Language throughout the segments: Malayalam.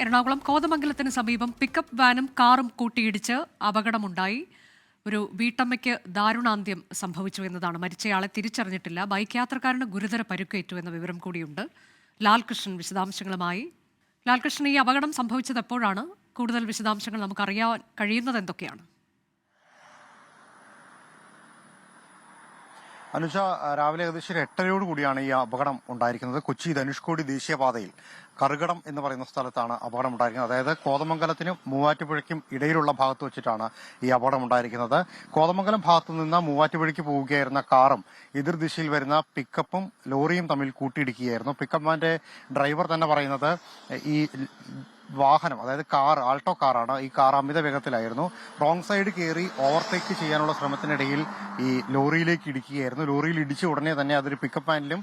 എറണാകുളം കോതമംഗലത്തിന് സമീപം പിക്കപ്പ് വാനും കാറും കൂട്ടിയിടിച്ച് അപകടമുണ്ടായി. ഒരു വീട്ടമ്മയ്ക്ക് ദാരുണാന്ത്യം സംഭവിച്ചു എന്നതാണ്. മരിച്ചയാളെ തിരിച്ചറിഞ്ഞിട്ടില്ല. ബൈക്ക് യാത്രക്കാരന് ഗുരുതര പരുക്കേറ്റു എന്ന വിവരം കൂടിയുണ്ട്. ലാൽകൃഷ്ണൻ വിശദാംശങ്ങളുമായി. ലാൽകൃഷ്ണൻ ഈ അപകടം സംഭവിച്ചത് എപ്പോഴാണ് കൂടുതൽ വിശദാംശങ്ങൾ നമുക്കറിയാൻ കഴിയുന്നത് എന്തൊക്കെയാണ് അനുജ രാവിലെ ഏകദേശം എട്ടരയോട് കൂടിയാണ് ഈ അപകടം ഉണ്ടായിരിക്കുന്നത്. കൊച്ചി ധനുഷ്കോടി ദേശീയപാതയിൽ കറുകടം എന്ന് പറയുന്ന സ്ഥലത്താണ് അപകടം ഉണ്ടായിരിക്കുന്നത്. അതായത് കോതമംഗലത്തിനും മൂവാറ്റുപുഴയ്ക്കും ഇടയിലുള്ള ഭാഗത്ത് വെച്ചിട്ടാണ് ഈ അപകടം ഉണ്ടായിരിക്കുന്നത്. കോതമംഗലം ഭാഗത്തു നിന്ന് മൂവാറ്റുപുഴയ്ക്ക് പോവുകയായിരുന്ന കാറും എതിർദിശയിൽ വരുന്ന പിക്കപ്പും ലോറിയും തമ്മിൽ കൂട്ടിയിടിക്കുകയായിരുന്നു. പിക്കപ്പ് ഡ്രൈവർ തന്നെ പറയുന്നത് ഈ വാഹനം അതായത് കാർ ആൾട്ടോ കാറാണ് ഈ കാർ അമിത വേഗത്തിലായിരുന്നു. റോങ് സൈഡ് കയറി ഓവർടേക്ക് ചെയ്യാനുള്ള ശ്രമത്തിനിടയിൽ ഈ ലോറിയിലേക്ക് ഇടിക്കുകയായിരുന്നു. ലോറിയിൽ ഇടിച്ച ഉടനെ തന്നെ അതൊരു പിക്കപ്പ് വാനിലും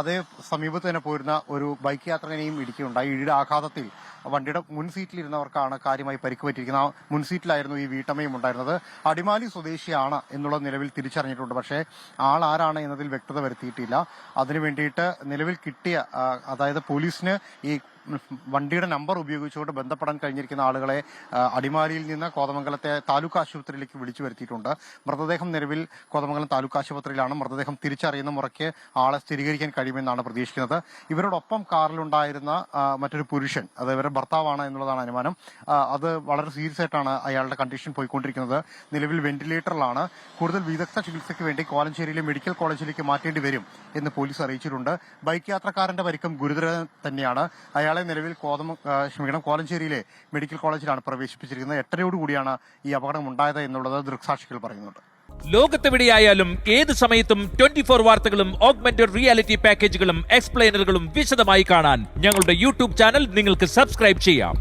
അതേ സമീപത്ത് തന്നെ പോയിരുന്ന ഒരു ബൈക്ക് യാത്രകനെയും ഇടിക്കുകയുണ്ടായി. ഇടിയുടെ ആഘാതത്തിൽ വണ്ടിയുടെ മുൻ സീറ്റിലിരുന്നവർക്കാണ് കാര്യമായി പരിക്ക് പറ്റിയിരിക്കുന്നത് മുൻ സീറ്റിലായിരുന്നു ഈ വീട്ടമ്മയും ഉണ്ടായിരുന്നത്. അടിമാലി സ്വദേശിയാണ് എന്നുള്ള നിലവിൽ തിരിച്ചറിഞ്ഞിട്ടുണ്ട്. പക്ഷേ ആൾ ആരാണ് എന്നതിൽ വ്യക്തത വരുത്തിയിട്ടില്ല. അതിനു വേണ്ടിയിട്ട് നിലവിൽ കിട്ടിയ അതായത് പോലീസിന് ഈ വണ്ടിയുടെ നമ്പർ ഉപയോഗിച്ചുകൊണ്ട് ബന്ധപ്പെടാൻ കഴിഞ്ഞിരിക്കുന്ന ആളുകളെ അടിമാലിയിൽ നിന്ന് കോതമംഗലത്തെ താലൂക്ക് ആശുപത്രിയിലേക്ക് വിളിച്ചു വരുത്തിയിട്ടുണ്ട്. മൃതദേഹം നിലവിൽ കോതമംഗലം താലൂക്ക് ആശുപത്രിയിലാണ്. മൃതദേഹം തിരിച്ചറിയുന്ന മുറയ്ക്ക് ആളെ സ്ഥിരീകരിക്കാൻ കഴിയുമെന്നാണ് പ്രതീക്ഷിക്കുന്നത്. ഇവരോടൊപ്പം കാറിലുണ്ടായിരുന്ന മറ്റൊരു പുരുഷൻ അത് ഇവരുടെ ഭർത്താവാണ് എന്നുള്ളതാണ് അനുമാനം. അത് വളരെ സീരിയസ് ആയിട്ടാണ് അയാളുടെ കണ്ടീഷൻ പോയിക്കൊണ്ടിരിക്കുന്നത്. നിലവിൽ വെന്റിലേറ്ററിലാണ്. കൂടുതൽ വിദഗ്ധ ചികിത്സയ്ക്ക് വേണ്ടി കോലഞ്ചേരിയിലെ മെഡിക്കൽ കോളേജിലേക്ക് മാറ്റേണ്ടി വരും എന്ന് പോലീസ് അറിയിച്ചിട്ടുണ്ട്. ബൈക്ക് യാത്രക്കാരന്റെ പരിക്കം ഗുരുതര തന്നെയാണ്. അയാളെ നിലവിൽ കോതമ ക്ഷമിക്കണം കോലഞ്ചേരിയിലെ മെഡിക്കൽ കോളേജിലാണ് പ്രവേശിപ്പിച്ചിരിക്കുന്നത്. എട്ടരയോട് കൂടിയാണ് ഈ അപകടം ഉണ്ടായത് എന്നുള്ളത് ദൃക്സാക്ഷികൾ പറയുന്നുണ്ട്. ലോകത്തെവിടെയായാലും ഏത് സമയത്തും ട്വന്റി ഫോർ വാർത്തകളും ഓഗ്മെന്റഡ് റിയാലിറ്റി പാക്കേജുകളും എക്സ്പ്ലെയിനറുകളും വിശദമായി കാണാൻ ഞങ്ങളുടെ യൂട്യൂബ് ചാനൽ നിങ്ങൾക്ക് സബ്സ്ക്രൈബ് ചെയ്യാം.